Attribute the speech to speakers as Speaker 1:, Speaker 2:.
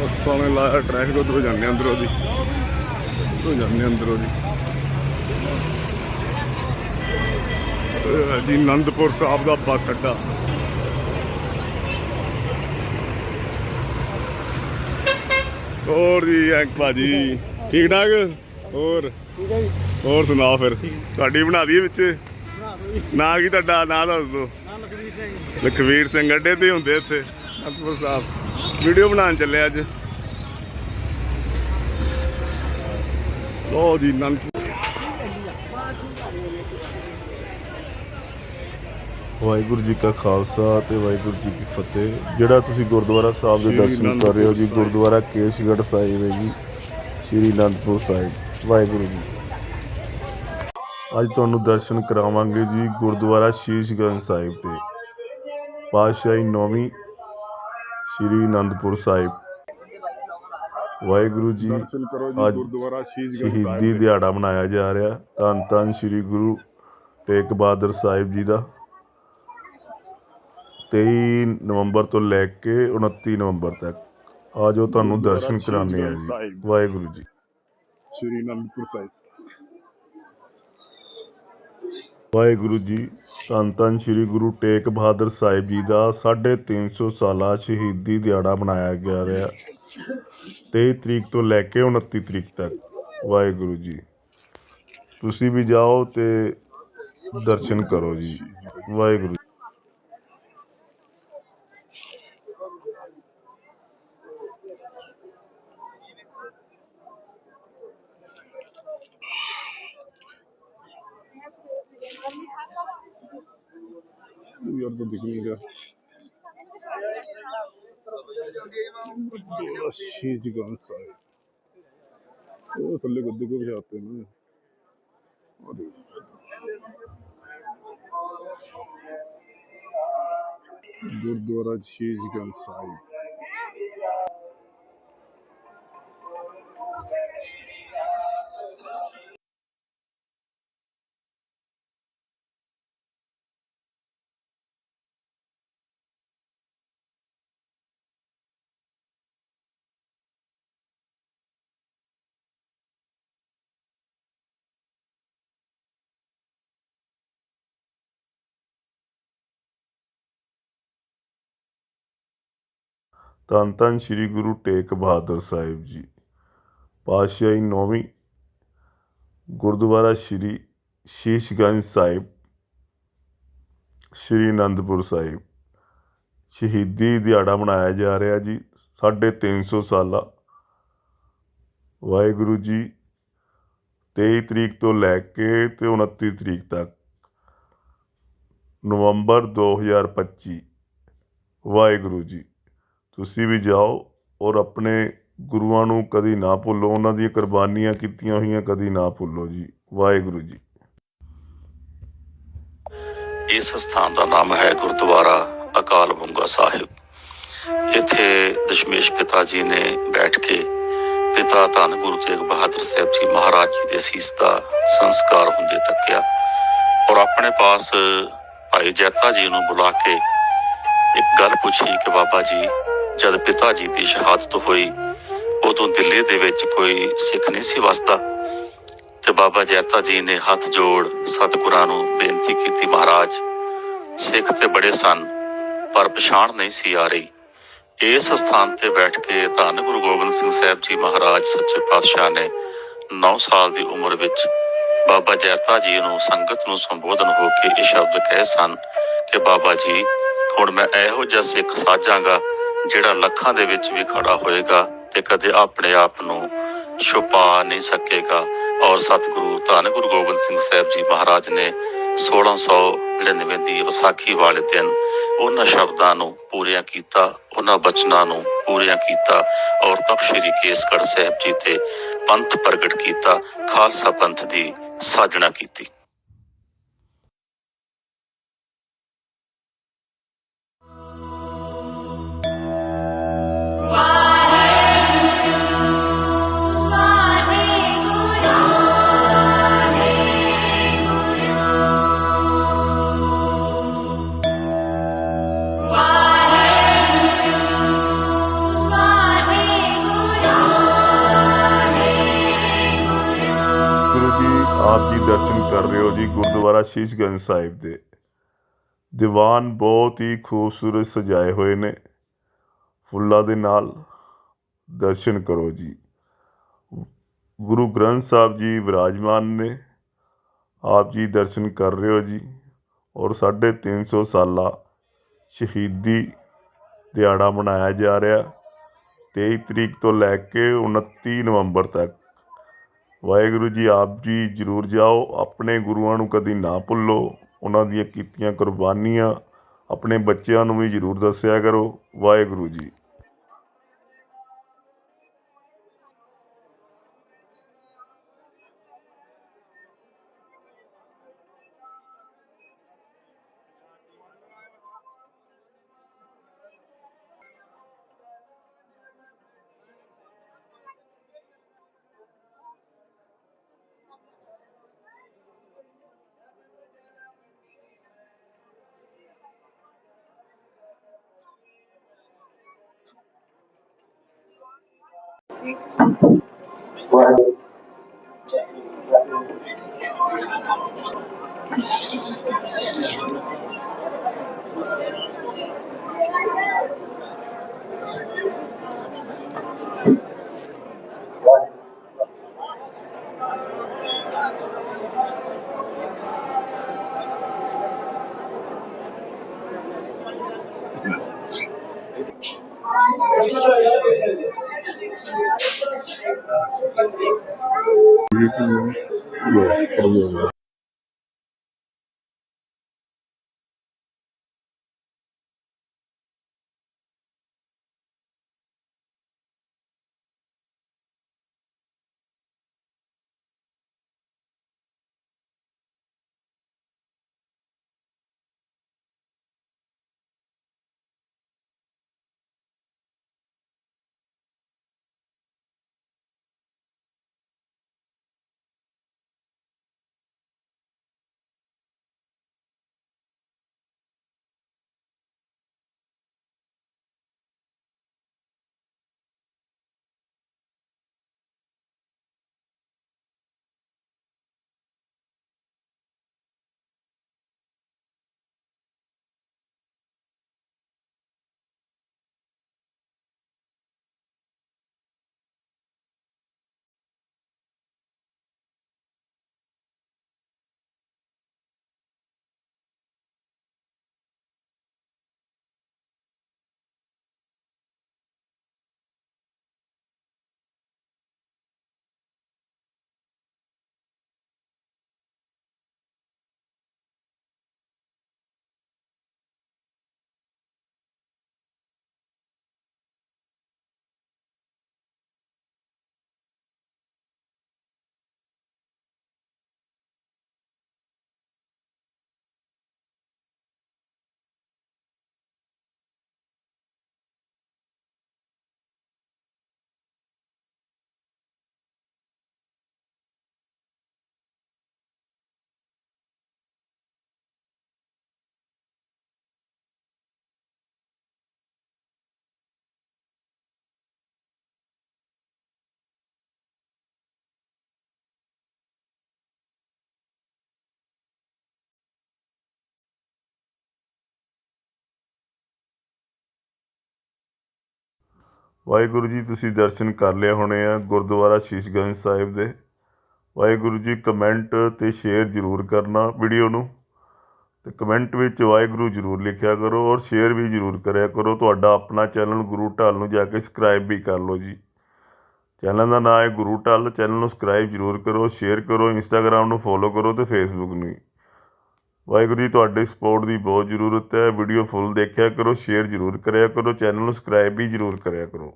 Speaker 1: ਬੱਸਾਂ ਨੇ ਲਾਇਆ ਟ੍ਰੈਫਿਕ ਉਧਰੋਂ ਜਾਂਦੇ ਅੰਦਰੋਂ ਦੀ। ਉਧਰੋਂ ਜਾਂਦੇ ਅੰਦਰੋਂ ਦੀ। ਜੀ ਆਨੰਦਪੁਰ ਸਾਹਿਬ ਦਾ ਬੱਸ ਅੱਡਾ। ਹੋਰ ਜੀ ਐਂਕ ਭਾਜੀ ਠੀਕ ਠਾਕ? ਹੋਰ?
Speaker 2: ਠੀਕ ਹੈ ਜੀ।
Speaker 1: ਹੋਰ ਸੁਣਾਓ ਫਿਰ ਤੁਹਾਡੀ ਬਣਾ ਦਈਏ ਵਿੱਚ? ਨਾਂ ਕੀ ਤੁਹਾਡਾ ਨਾਂ ਦੱਸ ਦਿਓ।
Speaker 2: ਨਾਮ ਲਖਵੀਰ ਸਿੰਘ।
Speaker 1: ਲਖਵੀਰ ਸਿੰਘ ਅੱਡੇ ਤੇ ਹੁੰਦੇ ਇੱਥੇ ਅਨੰਦਪੁਰ ਸਾਹਿਬ। ਵੀਡੀਓ ਬਣਾਉਣ ਚੱਲੇ ਅੱਜ। ਲੋ ਜੀ ਅਨੰਦਪੁਰ ਵਾਹਿਗੁਰੂ ਜੀ ਕਾ ਖਾਲਸਾ ਤੇ ਵਾਹਿਗੁਰੂ ਜੀ ਕੀ ਫਤਿਹ। ਜਿਹੜਾ ਤੁਸੀਂ ਗੁਰਦੁਆਰਾ ਸਾਹਿਬ ਦੇ ਦਰਸ਼ਨ ਕਰ ਰਹੇ ਹੋ ਜੀ ਗੁਰਦੁਆਰਾ ਕੇਸ਼ਗੜ੍ਹ ਸਾਹਿਬ ਹੈ ਜੀ ਸ਼੍ਰੀ ਅਨੰਦਪੁਰ ਸਾਹਿਬ। ਵਾਹਿਗੁਰੂ ਜੀ। ਅੱਜ ਤੁਹਾਨੂੰ ਦਰਸ਼ਨ ਕਰਾਵਾਂਗੇ ਜੀ ਗੁਰਦੁਆਰਾ ਸ਼ੀਸ਼ਗੰਜ ਸਾਹਿਬ ਤੇ। ਪਾਤਸ਼ਾਹੀ ਨੌਵੀਂ ਸ਼੍ਰੀ ਅਨੰਦਪੁਰ ਸਾਹਿਬ। ਵਾਹਿਗੁਰੂ ਜੀ
Speaker 2: ਦਰਸ਼ਨ ਕਰੋ ਜੀ
Speaker 1: ਅੱਜ
Speaker 2: ਗੁਰਦੁਆਰਾ ਸ਼ੀਸ਼ਗੰਜ ਸਾਹਿਬ
Speaker 1: ਸ਼ਹੀਦੀ। ਦਿਹਾੜਾ ਮਨਾਇਆ ਜਾ ਰਿਹਾ। ਧੰਨ ਧੰਨ ਸ਼੍ਰੀ ਗੁਰੂ ਤੇਗ ਬਹਾਦਰ ਸਾਹਿਬ ਜੀ ਦਾ। 23 ਨਵੰਬਰ ਤੋਂ ਲੈ ਕੇ 29 ਨਵੰਬਰ ਤੱਕ। ਆ ਜੋ ਤੁਹਾਨੂੰ ਦਰਸ਼ਨ ਕਰਾਉਂਦੇ ਆ ਜੀ। ਵਾਹਿਗੁਰੂ ਜੀ।
Speaker 2: ਸ਼੍ਰੀ ਅਨੰਦਪੁਰ ਸਾਹਿਬ।
Speaker 1: ਵਾਹਿਗੁਰੂ ਜੀ, ਧੰਨ ਧੰਨ ਸ਼੍ਰੀ ਗੁਰੂ ਤੇਗ ਬਹਾਦਰ ਸਾਹਿਬ ਜੀ ਦਾ 350 ਸਾਲਾ ਸ਼ਹੀਦੀ ਦਿਹਾੜਾ ਮਨਾਇਆ ਗਿਆ ਰਿਹਾ। 23 ਤਰੀਕ ਤੋਂ ਲੈ ਕੇ 29 ਤਰੀਕ ਤੱਕ। ਵਾਹਿਗੁਰੂ ਜੀ, ਤੁਸੀਂ ਵੀ ਜਾਓ ਤੇ ਦਰਸ਼ਨ ਕਰੋ ਜੀ। ਵਾਹਿਗੁਰੂ
Speaker 2: ਯਾਰ ਤਾਂ ਦਿਖ ਨਹੀਂ ਰਿਹਾ ਗੁਰਦੁਆਰਾ ਸ਼ੀਸ਼ਗੰਜ ਸਾਹਿਬ ਉਹ ਥੱਲੇ ਗੱਦੇ ਕੋ ਬਿਠਾਤੇ ਨੇ ਅਰੇ ਗੁਰਦੁਆਰਾ ਸ਼ੀਸ਼ਗੰਜ ਸਾਹਿਬ
Speaker 1: ਧੰਨ ਧੰਨ ਸ਼੍ਰੀ ਗੁਰੂ ਤੇਗ ਬਹਾਦਰ ਸਾਹਿਬ ਜੀ। ਪਾਤਸ਼ਾਹੀ ਨੌਵੀਂ ਗੁਰਦੁਆਰਾ ਸ਼੍ਰੀ ਸ਼ੀਸ਼ਗੰਜ ਸਾਹਿਬ, ਸ਼੍ਰੀ ਅਨੰਦਪੁਰ ਸਾਹਿਬ। ਸ਼ਹੀਦੀ ਦਿਹਾੜਾ ਮਨਾਇਆ ਜਾ ਰਿਹਾ ਜੀ 350 ਸਾਲਾ। ਵਾਹਿਗੁਰੂ ਜੀ 23 ਤਰੀਕ ਤੋਂ ਲੈ ਕੇ ਤੇ 29 ਤਰੀਕ ਤੱਕ। ਨਵੰਬਰ 2025 ਵਾਹਿਗੁਰੂ ਜੀ। ਤੁਸੀਂ ਵੀ ਜਾਓ ਔਰ ਆਪਣੇ ਗੁਰੂਆਂ ਨੂੰ ਕਦੀ ਨਾ ਭੁੱਲੋ, ਉਹਨਾਂ ਦੀਆਂ ਕੁਰਬਾਨੀਆਂ ਕੀਤੀਆਂ ਹੋਈਆਂ ਕਦੀ ਨਾ ਭੁੱਲੋ ਜੀ। ਵਾਹਿਗੁਰੂ ਜੀ।
Speaker 3: ਇਸ ਸਥਾਨ ਦਾ ਨਾਮ ਹੈ ਗੁਰਦੁਆਰਾ ਅਕਾਲ ਬੁੰਗਾ ਸਾਹਿਬ। ਇੱਥੇ ਦਸ਼ਮੇਸ਼ ਪਿਤਾ ਜੀ ਨੇ ਬੈਠ ਕੇ ਪਿਤਾ ਧੰਨ ਗੁਰੂ ਤੇਗ ਬਹਾਦਰ ਸਾਹਿਬ ਜੀ ਮਹਾਰਾਜ ਜੀ ਦੇ ਸੀਸ ਦਾ ਸੰਸਕਾਰ ਹੁੰਦੇ ਤੱਕਿਆ ਔਰ ਆਪਣੇ ਪਾਸ ਭਾਈ ਜੈਤਾ ਜੀ ਨੂੰ ਬੁਲਾ ਕੇ ਇੱਕ ਗੱਲ ਪੁੱਛੀ ਕਿ ਬਾਬਾ ਜੀ ਜਦ ਪਿਤਾ ਜੀ ਦੀ ਸ਼ਹਾਦਤ ਹੋਈ, ਉਦੋਂ ਦਿੱਲੀ ਦੇ ਵਿੱਚ ਕੋਈ ਸਿੱਖ ਨਹੀਂ ਸੀ ਵਸਦਾ ਤੇ ਬਾਬਾ ਜੈਤਾ ਜੀ ਨੇ ਹੱਥ ਜੋੜ ਸਤਿਗੁਰਾਂ ਨੂੰ ਬੇਨਤੀ ਕੀਤੀ, ਮਹਾਰਾਜ, ਸਿੱਖ ਤੇ ਬੜੇ ਸਨ, ਪਰ ਪਛਾਣ ਨਹੀਂ ਸੀ ਆ ਰਹੀ। ਇਸ ਸਥਾਨ ਤੇ ਬੈਠ ਕੇ ਧੰਨ ਗੁਰੂ ਗੋਬਿੰਦ ਸਿੰਘ ਸਾਹਿਬ ਜੀ ਮਹਾਰਾਜ ਸੱਚੇ ਪਾਤਸ਼ਾਹ ਨੇ 9 ਸਾਲ ਦੀ ਉਮਰ ਵਿੱਚ ਬਾਬਾ ਜੈਤਾ ਜੀ ਨੂੰ ਸੰਗਤ ਨੂੰ ਸੰਬੋਧਨ ਹੋ ਕੇ ਇਹ ਸ਼ਬਦ ਕਹੇ ਸਨ ਕਿ, ਬਾਬਾ ਜੀ, ਹੁਣ ਮੈਂ ਇਹੋ ਜਿਹਾ ਸਿੱਖ ਸਾਜਾਂਗਾ ਜਿਹੜਾ ਲੱਖਾਂ ਦੇ ਵਿੱਚ ਵੀ ਖੜਾ ਹੋਏਗਾ ਤੇ ਕਦੇ ਆਪਣੇ ਆਪ ਨੂੰ ਛੁਪਾ ਨਹੀਂ ਸਕੇਗਾ। ਔਰ ਸਤਿਗੁਰੂ, ਧੰਨ ਗੁਰੂ ਗੋਬਿੰਦ ਸਿੰਘ ਸਾਹਿਬ ਜੀ ਮਹਾਰਾਜ ਨੇ 1699 ਦੀ ਵਿਸਾਖੀ ਵਾਲੇ ਦਿਨ ਉਹਨਾਂ ਸ਼ਬਦਾਂ ਨੂੰ ਪੂਰੀਆਂ ਕੀਤਾ, ਉਹਨਾਂ ਬਚਨਾਂ ਨੂੰ ਪੂਰੀਆਂ ਕੀਤਾ ਔਰ ਤਖਤ ਸ੍ਰੀ ਕੇਸਗੜ੍ਹ ਸਾਹਿਬ ਜੀ ਤੇ ਪੰਥ ਪ੍ਰਗਟ ਕੀਤਾ, ਖਾਲਸਾ ਪੰਥ ਦੀ ਸਾਜਣਾ ਕੀਤੀ।
Speaker 1: ਜੀ ਗੁਰਦੁਆਰਾ ਸ਼ੀਸ਼ਗੰਜ ਸਾਹਿਬ ਦੇ। ਦੀਵਾਨ ਬਹੁਤ ਹੀ ਖੂਬਸੂਰਤ ਸਜਾਏ ਹੋਏ ਨੇ। ਫੁੱਲਾਂ ਦੇ ਨਾਲ ਦਰਸ਼ਨ ਕਰੋ ਜੀ। ਗੁਰੂ ਗ੍ਰੰਥ ਸਾਹਿਬ ਜੀ ਵਿਰਾਜਮਾਨ ਨੇ, ਆਪ ਜੀ ਦਰਸ਼ਨ ਕਰ ਰਹੇ ਹੋ ਜੀ ਔਰ 350 ਸਾਲਾ ਸ਼ਹੀਦੀ ਦਿਹਾੜਾ ਮਨਾਇਆ ਜਾ ਰਿਹਾ। 23 ਤਰੀਕ ਤੋਂ ਲੈ ਕੇ 29 ਨਵੰਬਰ ਤੱਕ ਵਾਹਿਗੁਰੂ ਜੀ ਆਪ ਜੀ ਜਰੂਰ ਜਾਓ, ਆਪਣੇ ਗੁਰੂਆਂ ਨੂੰ ਕਦੀ ਨਾ ਭੁੱਲੋ, ਉਹਨਾਂ ਦੀਆਂ ਕੀਤੀਆਂ ਕੁਰਬਾਨੀਆਂ ਆਪਣੇ ਬੱਚਿਆਂ ਨੂੰ ਵੀ ਜਰੂਰ ਦੱਸਿਆ ਕਰੋ, Waheguru ji. Thank you. Acredito muito. Boa. Waheguru ji, ਤੁਸੀਂ ਦਰਸ਼ਨ ਕਰ ਲਿਆ ਹੋਣੇ ਆ ਗੁਰਦੁਆਰਾ ਸ਼ੀਸ਼ਗੰਜ ਸਾਹਿਬ ਦੇ। ਵਾਹਿਗੁਰੂ ਜੀ, ਕਮੈਂਟ ਤੇ ਸ਼ੇਅਰ ਜ਼ਰੂਰ ਕਰਨਾ ਵੀਡੀਓ ਨੂੰ ਤੇ ਕਮੈਂਟ ਵਿੱਚ ਵਾਹਿਗੁਰੂ ਜ਼ਰੂਰ ਲਿਖਿਆ ਕਰੋ ਔਰ ਸ਼ੇਅਰ ਵੀ ਜ਼ਰੂਰ ਕਰਿਆ ਕਰੋ। ਤੁਹਾਡਾ ਆਪਣਾ ਚੈਨਲ ਗੁਰੂ ਢਾਲ ਨੂੰ ਜਾ ਕੇ ਸਬਸਕ੍ਰਾਈਬ ਵੀ ਕਰ ਲਓ ਜੀ। ਚੈਨਲ ਦਾ ਨਾਮ ਹੈ ਗੁਰੂ ਢਾਲ, ਚੈਨਲ ਨੂੰ ਸਬਸਕ੍ਰਾਈਬ ਜ਼ਰੂਰ ਕਰੋ, ਸ਼ੇਅਰ ਕਰੋ ਇੰਸਟਾਗ੍ਰam ਨੂੰ ਫੋਲੋ ਕਰੋ ਤੇ ਫੇਸਬੁੱਕ ਨੂੰ ਵੀ। ਵਾਹਿਗੁਰੂ ਜੀ, ਤੁਹਾਡੀ ਸਪੋਰਟ ਦੀ ਬਹੁਤ ਜ਼ਰੂਰਤ ਹੈ। ਵੀਡੀਓ ਫੁੱਲ ਦੇਖਿਆ ਕਰੋ ਸ਼ੇਅਰ ਜ਼ਰੂਰ ਕਰਿਆ ਕਰੋ ਚੈਨਲ ਨੂੰ ਸਬਸਕ੍ਰਾਈਬ ਵੀ ਜ਼ਰੂਰ ਕਰਿਆ ਕਰੋ।